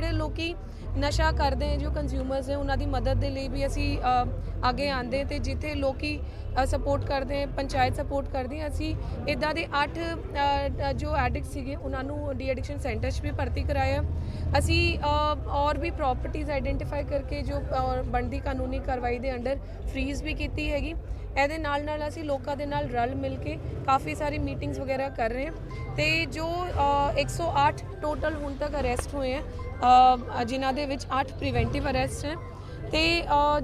ਜਿਹੜੇ ਲੋਕੀ ਨਸ਼ਾ ਕਰਦੇ ਹੈ ਜੋ ਕੰਜ਼ਿਊਮਰਸ ਨੇ ਉਹਨਾਂ ਦੀ ਮਦਦ ਦੇ ਲਈ ਵੀ ਅਸੀਂ ਅੱਗੇ ਆਂਦੇ ਤੇ ਜਿੱਥੇ ਲੋਕੀ ਸਪੋਰਟ ਕਰਦੇ ਹੈ ਪੰਚਾਇਤ ਸਪੋਰਟ ਕਰਦੀ ਹੈ ਅਸੀਂ ਇਦਾਂ ਦੇ 8 ਜੋ ਐਡਿਕਟ ਸੀਗੇ ਉਹਨਾਂ ਨੂੰ ਡੀ ਐਡਿਕਸ਼ਨ ਸੈਂਟਰ 'ਚ ਵੀ ਭਰਤੀ ਕਰਾਇਆ। ਅਸੀਂ ਔਰ ਵੀ ਪ੍ਰਾਪਰਟੀਆਂ ਆਈਡੈਂਟੀਫਾਈ ਕਰਕੇ ਜੋ ਬਣਦੀ ਕਾਨੂੰਨੀ ਕਾਰਵਾਈ ਦੇ ਅੰਡਰ ਫ੍ਰੀਜ਼ ਵੀ ਕੀਤੀ ਹੈਗੀ। ਇਹਦੇ ਨਾਲ ਨਾਲ ਅਸੀਂ ਲੋਕਾਂ ਦੇ ਨਾਲ ਰਲ ਮਿਲ ਕੇ ਕਾਫੀ ਸਾਰੀ ਮੀਟਿੰਗਸ ਵਗੈਰਾ ਕਰ ਰਹੇ ਹਾਂ। ਤੇ ਜੋ ਅ, 108 ਟੋਟਲ ਹੁਣ ਤੱਕ ਅਰੈਸਟ ਹੋਏ ਹੈ ਜਿਨ੍ਹਾਂ ਦੇ ਵਿੱਚ 8 ਪ੍ਰੀਵੈਂਟਿਵ ਅਰੈਸਟ ਹੈ ਤੇ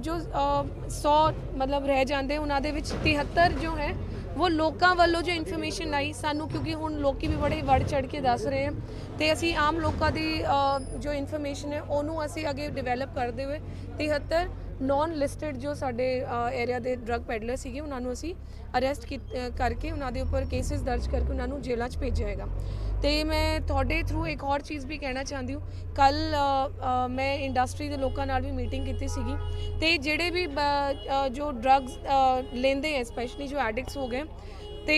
ਜੋ ਅ, 100 ਮਤਲਬ ਰਹਿ ਜਾਂਦੇ ਉਹਨਾਂ ਦੇ ਵਿੱਚ 73 ਜੋ ਹੈ ਉਹ ਲੋਕਾਂ ਵੱਲੋਂ ਜੋ ਇਨਫੋਰਮੇਸ਼ਨ ਆਈ ਸਾਨੂੰ ਕਿਉਂਕਿ ਹੁਣ ਲੋਕੀ ਵੀ ਬੜੇ ਵੜ ਚੜ ਕੇ ਦੱਸ ਰਹੇ ਹਨ। ਤੇ ਅਸੀਂ ਆਮ ਲੋਕਾਂ ਦੀ ਜੋ ਇਨਫੋਰਮੇਸ਼ਨ ਹੈ ਉਹਨੂੰ ਅਸੀਂ ਅੱਗੇ ਡਿਵੈਲਪ ਕਰਦੇ ਹੋਏ 73 ਨਾਨ ਲਿਸਟਡ ਜੋ ਸਾਡੇ ਏਰੀਆ ਦੇ ਡਰੱਗ ਪੈਡਲਰ ਸੀਗੇ, ਉਹਨਾਂ ਨੂੰ ਅਸੀਂ ਅਰੈਸਟ ਕਰਕੇ ਉਹਨਾਂ ਦੇ ਉੱਪਰ ਕੇਸਿਸ ਦਰਜ ਕਰਕੇ ਉਹਨਾਂ ਨੂੰ ਜੇਲ੍ਹਾਂ 'ਚ ਭੇਜਿਆ ਹੈਗਾ। ਤੇ ਮੈਂ ਤੁਹਾਡੇ ਥਰੂ ਇੱਕ ਹੋਰ ਚੀਜ਼ ਵੀ ਕਹਿਣਾ ਚਾਹੁੰਦੀ ਹਾਂ। ਕੱਲ ਮੈਂ ਇੰਡਸਟਰੀ ਦੇ ਲੋਕਾਂ ਨਾਲ ਵੀ ਮੀਟਿੰਗ ਕੀਤੀ ਸੀਗੀ। ਤੇ ਜਿਹੜੇ ਵੀ, ਬ- ਜੋ ਡਰੱਗਸ ਲੈਂਦੇ ਹੈ ਸਪੈਸ਼ਲੀ ਜੋ ਐਡਿਕਟਸ ਹੋ ਗਏ ਤੇ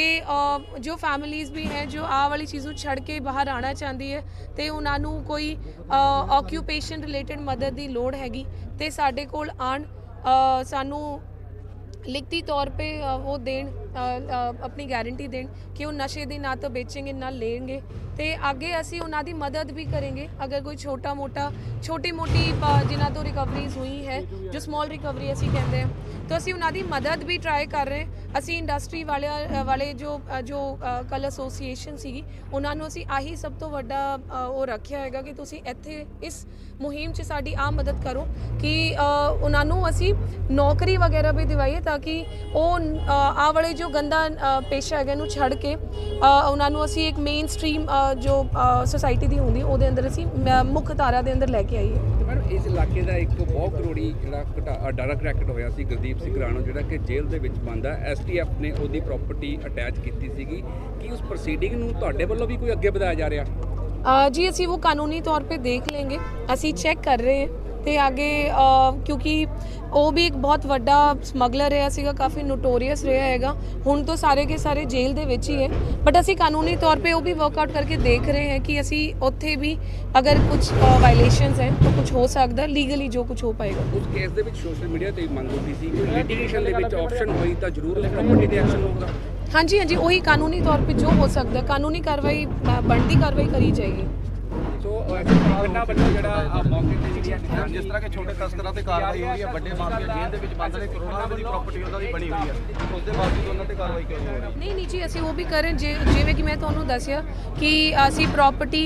ਜੋ ਫੈਮਿਲੀਆਂ ਵੀ ਹੈ, ਜੋ ਆ ਵਾਲੀ ਚੀਜ਼ ਨੂੰ ਛੱਡ ਕੇ ਬਾਹਰ ਆਣਾ ਚਾਹੁੰਦੀ ਹੈ, ਤੇ ਉਹਨਾਂ ਨੂੰ ਕੋਈ ਆਕਿਊਪੇਸ਼ਨ ਰਿਲੇਟਡ ਮਦਦ ਦੀ ਲੋੜ ਹੈਗੀ, ਤੇ ਸਾਡੇ ਕੋਲ ਆਣ ਸਾਨੂੰ ਲਿਖਤੀ ਤੌਰ ਤੇ ਉਹ ਦੇਣ ਆਪਣੀ ਗਾਰੰਟੀ ਦੇਣ ਕਿ ਉਹ ਨਸ਼ੇ ਦੀ ਨਾ ਤਾਂ ਵੇਚेंगे ਨਾ ਲੈਣਗੇ, ਤੇ ਅੱਗੇ ਅਸੀਂ ਉਹਨਾਂ ਦੀ ਮਦਦ ਵੀ ਕਰਾਂਗੇ। ਅਗਰ ਕੋਈ ਛੋਟਾ ਮੋਟਾ, ਛੋਟੀ ਮੋਟੀ ਜਿਨ੍ਹਾਂ ਤੋਂ ਰਿਕਵਰੀਜ਼ ਹੋਈ ਹੈ, ਜੋ ਸਮਾਲ ਰਿਕਵਰੀ ਅਸੀਂ ਕਹਿੰਦੇ ਹਾਂ, ਤਾਂ ਅਸੀਂ ਉਹਨਾਂ ਦੀ ਮਦਦ ਵੀ ਟਰਾਈ ਕਰ ਰਹੇ ਅਸੀਂ ਇੰਡਸਟਰੀ ਵਾਲਿਆਂ ਵਾਲੇ ਜੋ ਜੋ ਕਲ ਐਸੋਸੀਏਸ਼ਨ ਸੀਗੀ ਉਹਨਾਂ ਨੂੰ ਅਸੀਂ ਆਹੀ ਸਭ ਤੋਂ ਵੱਡਾ ਉਹ ਰੱਖਿਆ ਹੈਗਾ ਕਿ ਤੁਸੀਂ ਇੱਥੇ ਇਸ ਮੁਹਿੰਮ 'ਚ ਸਾਡੀ ਆ ਮਦਦ ਕਰੋ ਕਿ ਉਹਨਾਂ ਨੂੰ ਅਸੀਂ ਨੌਕਰੀ ਵਗੈਰਾ ਵੀ ਦਿਵਾਈਏ ਤਾਂ ਕਿ ਉਹ ਅ, ਆਹ ਵਾਲੇ ਜੋ ਗੰਦਾ ਪੇਸ਼ਾ ਹੈਗਾ ਇਹਨੂੰ ਛੱਡ ਕੇ ਉਹਨਾਂ ਨੂੰ ਅਸੀਂ ਇੱਕ ਮੇਨ ਸਟ੍ਰੀਮ ਜੋ ਸੋਸਾਇਟੀ ਦੀ ਹੁੰਦੀ ਉਹਦੇ ਅੰਦਰ ਅਸੀਂ ਮ- ਮੁੱਖ ਧਾਰਾ ਦੇ ਅੰਦਰ ਲੈ ਕੇ ਆਈਏ। ਪਰ ਇਸ ਇਲਾਕੇ ਦਾ ਇੱਕ ਬਹੁਤ ਕਰੋੜੀ ਜਿਹੜਾ ਡਾਇਰੈਕਟ ਰੈਕਟ ਹੋਇਆ ਸੀ ਗੁਰਦੀਪ ਸਿੰਘ ਰਾਣਾ, ਜਿਹੜਾ ਕਿ ਜੇਲ੍ਹ ਦੇ ਵਿੱਚ ਬੰਦਾ ਐਸਟੀਐਫ ਨੇ ਉਹਦੀ ਪ੍ਰਾਪਰਟੀ ਅਟੈਚ ਕੀਤੀ ਸੀਗੀ। ਕਿ ਉਸ ਪ੍ਰੋਸੀਡਿੰਗ ਨੂੰ ਤੁਹਾਡੇ ਵੱਲੋਂ ਵੀ ਕੋਈ ਅੱਗੇ ਵਧਾਇਆ ਜਾ ਰਿਹਾ? ਜੀ, ਅਸੀਂ ਉਹ ਕਾਨੂੰਨੀ ਤੌਰ ਤੇ ਦੇਖ ਲਵਾਂਗੇ ਅਸੀਂ ਚੈੱਕ ਕਰ ਰਹੇ ਹਾਂ। ਤੇ ਅੱਗੇ ਕਿਉਂਕਿ ਉਹ ਵੀ ਇੱਕ ਬਹੁਤ ਵੱਡਾ ਸਮਗਲਰ ਰਿਹਾ ਸੀਗਾ ਕਾਫੀ ਨੋਟੋਰੀਅਸ ਰਿਹਾ ਹੈਗਾ। ਹੁਣ ਤੋਂ ਸਾਰੇ ਕੇ ਸਾਰੇ ਜੇਲ੍ਹ ਦੇ ਵਿੱਚ ਹੀ ਹੈ। ਬਟ ਅਸੀਂ ਕਾਨੂੰਨੀ ਤੌਰ पे ਉਹ ਵੀ ਵਰਕਆਊਟ ਕਰਕੇ ਦੇਖ ਰਹੇ ਹਾਂ ਕਿ ਅਸੀਂ ਉੱਥੇ ਵੀ ਅਗਰ ਕੁਝ ਵਾਇਲੇਸ਼ਨਸ ਹੈ ਤਾਂ ਕੁਝ ਹੋ ਸਕਦਾ ਲੀਗਲੀ ਜੋ ਕੁਝ ਹੋ ਪਾਏਗਾ। ਉਸ ਕੇਸ ਦੇ ਵਿੱਚ ਸੋਸ਼ਲ ਮੀਡੀਆ ਤੇ ਮੰਗ ਉੱਠੀ ਸੀ ਲਿਟੀਗੇਸ਼ਨ ਦੇ ਵਿੱਚ ਆਪਸ਼ਨ ਹੋਈ ਤਾਂ ਜ਼ਰੂਰ ਪ੍ਰਾਪਰਟੀ ਤੇ ਐਕਸ਼ਨ ਹੋਊਗਾ। ਹਾਂਜੀ ਹਾਂਜੀ ਉਹੀ ਕਾਨੂੰਨੀ ਤੌਰ पे ਜੋ ਹੋ ਸਕਦਾ ਕਾਨੂੰਨੀ ਕਾਰਵਾਈ ਬਣਦੀ ਕਾਰਵਾਈ ਕਰੀ ਜਾਏਗੀ। ਕਿੰਨਾ ਵੱਡਾ ਜਿਹੜਾ ਮੌਕੇ ਤੇ ਜਿਹੜੀ ਜਿਸ ਤਰ੍ਹਾਂ ਕਿ ਛੋਟੇ ਤਸਕਰਾਂ ਤੇ ਕਾਰਵਾਈ ਹੋਈ ਹੈ, ਵੱਡੇ ਮਾਫੀਆ ਜੇਲ੍ਹ ਦੇ ਵਿੱਚ ਬੰਦ ਨੇ, ਕਰੋੜਾਂ ਦੀ ਪ੍ਰਾਪਰਟੀ ਉਹਨਾਂ ਦੀ ਬਣੀ ਹੋਈ ਹੈ। ਉਸ ਦੇ ਬਾਵਜੂਦ ਉਹਨਾਂ ਤੇ ਕਾਰਵਾਈ ਕਿਉਂ ਨਹੀਂ ਹੋ ਰਹੀ? ਨਹੀਂ ਨਹੀਂ ਜੀ, ਅਸੀਂ ਉਹ ਵੀ ਕਰੇ ਜਿਵੇਂ ਕਿ ਮੈਂ ਤੁਹਾਨੂੰ ਦੱਸਿਆ ਕਿ ਅਸੀਂ ਪ੍ਰਾਪਰਟੀ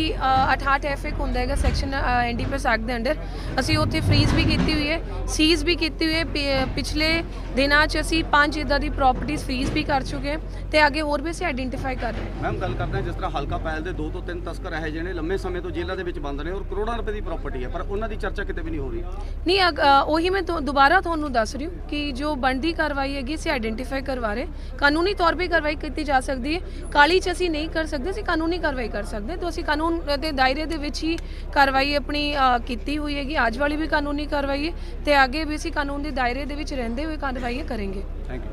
68 ਐਫ ਇੱਕ ਹੁੰਦਾ ਹੈਗਾ ਸੈਕਸ਼ਨ ਐਨਡੀਪੀਐਸ ਐਕਟ ਦੇ ਅੰਡਰ, ਅਸੀਂ ਉੱਥੇ ਫ੍ਰੀਜ਼ ਵੀ ਕੀਤੀ ਹੋਈ ਹੈ। ਸੀਜ਼ ਵੀ ਕੀਤੀ ਹੋਈ ਹੈ। ਪਿ- ਪਿਛਲੇ ਦਿਨਾਂ 'ਚ ਅਸੀਂ ਪੰਜ ਇਦਾਂ ਦੀ ਪ੍ਰਾਪਰਟੀਆਂ ਫ੍ਰੀਜ਼ ਵੀ ਕਰ ਚੁੱਕੇ ਹਾਂ ਤੇ ਅੱਗੇ ਹੋਰ ਵੀ ਅਸੀਂ ਆਇਡੈਂਟੀਫਾਈ ਕਰ ਰਹੇ ਹਾਂ। ਮੈਮ ਗੱਲ ਕਰਦੇ ਹਾਂ ਜਿਸ ਤਰ੍ਹਾਂ ਹਲਕਾ ਪੈਲ ਦੇ ਦੋ ਤੋਂ ਤਿੰਨ ਤਸਕਰ ਇਹੋ ਜਿਹੇ ਨੇ ਲੰਮੇ ਸਮੇਂ ਤੋਂ ਜੇਲ੍ਹਾਂ ਦੇ ਵਿੱਚ ਬੰਦ ਨੇ ਔਰ ਕਰੋੜਾਂ ਰੁਪਏ ਦੀ ਪ੍ਰਾਪਰਟੀ ਹੈ ਪਰ ਉਹਨਾਂ ਦੀ ਚਰਚਾ ਕਿਤੇ ਵੀ ਨਹੀਂ ਹੋ ਰਹੀ। ਨਹੀਂ ਅਗ- ਅ, ਉਹੀ ਮੈਂ ਤੁਹਾ- ਦੁਬਾਰਾ ਤੁਹਾਨੂੰ ਦੱਸ ਰਹੀ ਹਾਂ ਕਿ ਜੋ ਬਣਦੀ ਕਾਰਵਾਈ ਹੈਗੀ ਅਸੀਂ ਆਇਡੈਂਟੀਫਾਈ ਕਰਵਾ ਰਹੇ ਕਾਨੂੰਨੀ ਤੌਰ 'ਤੇ ਕਾਰਵਾਈ ਕੀਤੀ ਜਾ ਸਕਦੀ ਹੈ। ਕਾਲੀ 'ਚ ਅਸੀਂ ਨਹੀਂ ਕਰ ਸਕਦੇ ਅਸੀਂ ਕਾਨੂੰਨੀ ਕਾਰਵਾਈ ਕਰ ਸਕਦੇ। ਤਾਂ ਅਸੀਂ ਕਾਨੂੰਨ ਦੇ ਦਾਇਰੇ ਦੇ ਵਿੱਚ ਹੀ ਕਾਰਵਾਈ ਆਪਣੀ ਅ, ਕੀਤੀ ਹੋਈ ਹੈਗੀ। ਅੱਜ ਵਾਲੀ ਵੀ ਕਾਨੂੰਨੀ ਕਾਰਵਾਈ ਹੈ ਤੇ ਅੱਗੇ ਵੀ ਅਸੀਂ ਕਾਨੂੰਨ ਦੇ ਦਾਇਰੇ ਦੇ ਵਿੱਚ ਰਹਿੰਦੇ ਹੋਏ ਕਾਰਵਾਈਆਂ ਕਰਾਂਗੇ। Thank you